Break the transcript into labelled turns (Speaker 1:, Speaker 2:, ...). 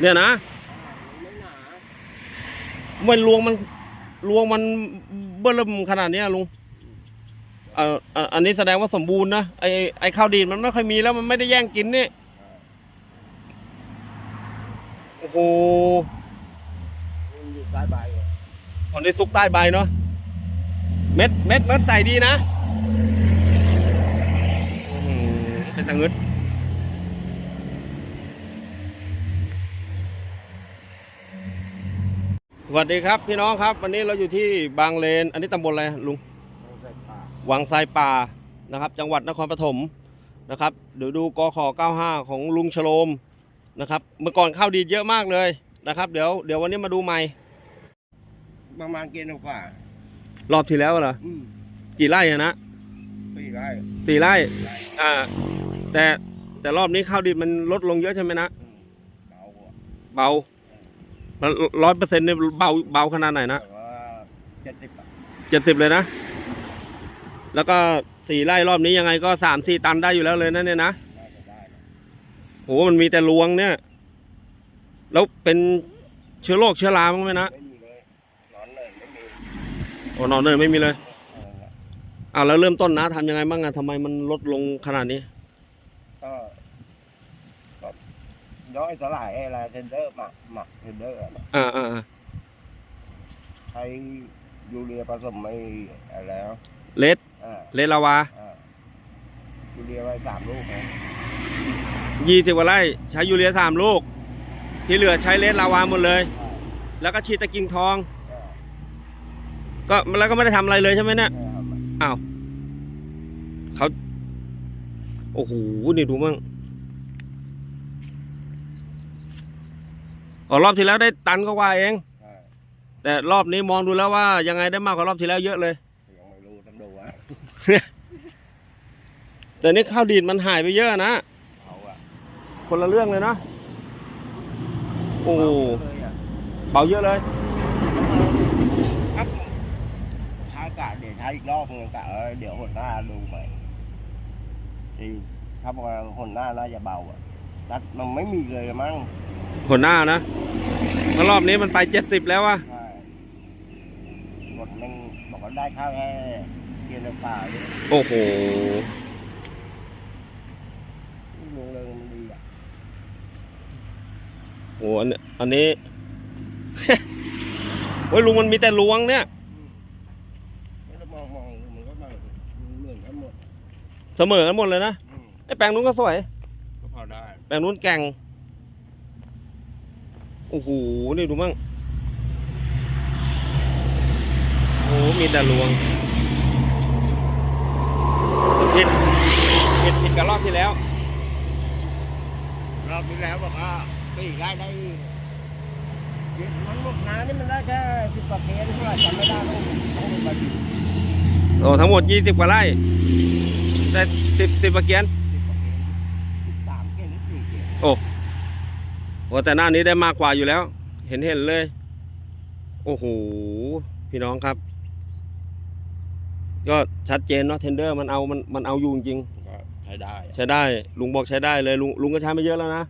Speaker 1: เนี่ยนะ
Speaker 2: ไม่หนา
Speaker 1: มันรวงมันรวงมันเบิ่มขนาดเนี้ยลุงเอ่ออ่ออันนี้แสดงว่าสมบูรณ์นะไอไอข้าวดีดมันไม่ค่อยมีแล้วมันไม่ได้แย่งกินนี่โอ้โห
Speaker 2: อยู่ใต้ใบอะ
Speaker 1: ตอนนี้ซุกใต้ใบเนาะเม็ดเม็ดเม็ดใส่ดีนะเป็นตะงึด สวัสดีครับพี่น้องครับ วันนี้เราอยู่ที่บางเลน อันนี้ตำบลอะไรลุง
Speaker 2: ต้องใส่ปาก
Speaker 1: วังทรายป่านะครับ จังหวัดนครปฐมนะครับเดี๋ยวดูกข95 ของลุงชโลมนะครับ เมื่อก่อนข้าวดีดเยอะมากเลยนะครับ เดี๋ยวเดี๋ยววันนี้มาดูใหม่
Speaker 2: ประมาณเกณฑ์กว่าร
Speaker 1: อบที่แล้วเหรอ
Speaker 2: อืม
Speaker 1: กี่ไร่อะนะ
Speaker 2: ปีไร่
Speaker 1: สี่ไร่
Speaker 2: ไร่
Speaker 1: อ่า แต่แต่รอบนี้ข้าวดีดมันลดลงเยอะใช่ไหมนะ
Speaker 2: อืมเบากว่า
Speaker 1: เบา ร้อยเปอร์เซ็นต์เนี่ยเบาเบาขนาดไหนนะ
Speaker 2: แต่ว่าเจ็ดสิบอะ
Speaker 1: เจ็ดสิบเลยนะ แล้วก็สี่ไร่รอบนี้ยังไงก็สามสี่ตันได้อยู่แล้วเลยนะเนี่ยนะ
Speaker 2: น่าจะได้นะ
Speaker 1: โหมันมีแต่รวงเนี่ย แล้วเป็นเชื้อโรคเชื้อราบ้างไหมนะ
Speaker 2: ไม่มีเลยนอนเลยไม่มี
Speaker 1: โอ้นอนเนยไม่มีเลย
Speaker 2: เออ
Speaker 1: อ้าวแล้วเริ่มต้นนะทำยังไงบ้างอะทำไมมันลดลงขนาดนี้
Speaker 2: ก็ก็ ย้อยสลายไอ้อะไรเทนเดอร์หมักหมักเทนเดอร์อะ
Speaker 1: อ่าอ่าอ่า
Speaker 2: ใช้ยูเรียผสมไม่อะไรแล้ว
Speaker 1: เลด
Speaker 2: อ่า
Speaker 1: เลดลาวา
Speaker 2: อ่ายูเรียไว้สามลูกนะ
Speaker 1: ยี่สิบกว่าไร่ใช้ยูเรียสามลูก ที่เหลือใช้เลดลาวาหมดเลย
Speaker 2: อ่า
Speaker 1: แล้วก็ฉีดตะกิงทอง
Speaker 2: อ่า
Speaker 1: ก็แล้วก็ไม่ได้ทำอะไรเลยใช่ไหมเนี่ย
Speaker 2: ใช่ครับ
Speaker 1: อ้าวเขาโอ้โหนี่ดูมั่ง อ๋อรอบที่แล้วได้ตันก็ว่าเอง
Speaker 2: ใช่
Speaker 1: แต่รอบนี้มองดูแล้วว่ายังไงได้มากกว่ารอบที่แล้วเยอะเลย
Speaker 2: ยังไม่รู้ต้องดูว่า
Speaker 1: แต่นี่ข้าวดีดมันหายไปเยอะนะ
Speaker 2: เขาอะ
Speaker 1: คนละเรื่องเลยเนาะโอ้โห
Speaker 2: เลยอะ
Speaker 1: เบาเยอะเลย
Speaker 2: ครับท้ากะเดี๋ยวใช้อีกรอบนึงกะเออเดี๋ยวหนหน้าดูใหม่ที่ถ้าบอกว่าหนหน้าน่าจะเบาอะตัดมันไม่มีเลยมั้ง
Speaker 1: หัวหน้านะเพราะรอบนี้มันไปเจ็ดสิบแล้วอะ
Speaker 2: ใช่หมดมันบอกว่าได้ข้าวแค่เกียร์ในป่าเลย
Speaker 1: โอ้โห
Speaker 2: ลงเลยมันดีอะ
Speaker 1: โอ้อันอันนี้ โอ้ยลุงมันมีแต่ลวงเนี่ย
Speaker 2: แล้วเรามองมองมันก็มาเหมือนกันหมด
Speaker 1: เสมอกันหมดเลยนะ
Speaker 2: อืม
Speaker 1: ไอ้แปลงนู้นก็สวย
Speaker 2: ก็พอได้
Speaker 1: แปลงนู้นแก่งโอ้โห นี่ดูมั่ง โอ้โหมีแต่ลวงผิดผิดผิดกับรอบที่แล้ว
Speaker 2: รอบที่แล้วบอกว่าปีกได้ได้มันหมดงานนี่มันได้แค่สิบกว่าเคสเท่าไหร่จำไม่ได้ต้องต้องดูมาดิ
Speaker 1: โอ้ทั้งหมดยี่สิบกว่าไร่ได้สิบสิบกว่าเกียน
Speaker 2: สิบกว่าเคสสิบสามเคสหรือสี่เคส
Speaker 1: โอ้ โหแต่หน้านี้ได้มากกว่าอยู่แล้ว เห็นเห็นเลย โอ้โห พี่น้องครับ ก็ชัดเจนเนาะเทนเดอร์มันเอามันมันเอาอยู่จริง
Speaker 2: ก็ใช้ได้
Speaker 1: ๆใช้ได้ ลุงบอกใช้ได้เลยลุงลุงก็ใช้มาเยอะแล้วนะ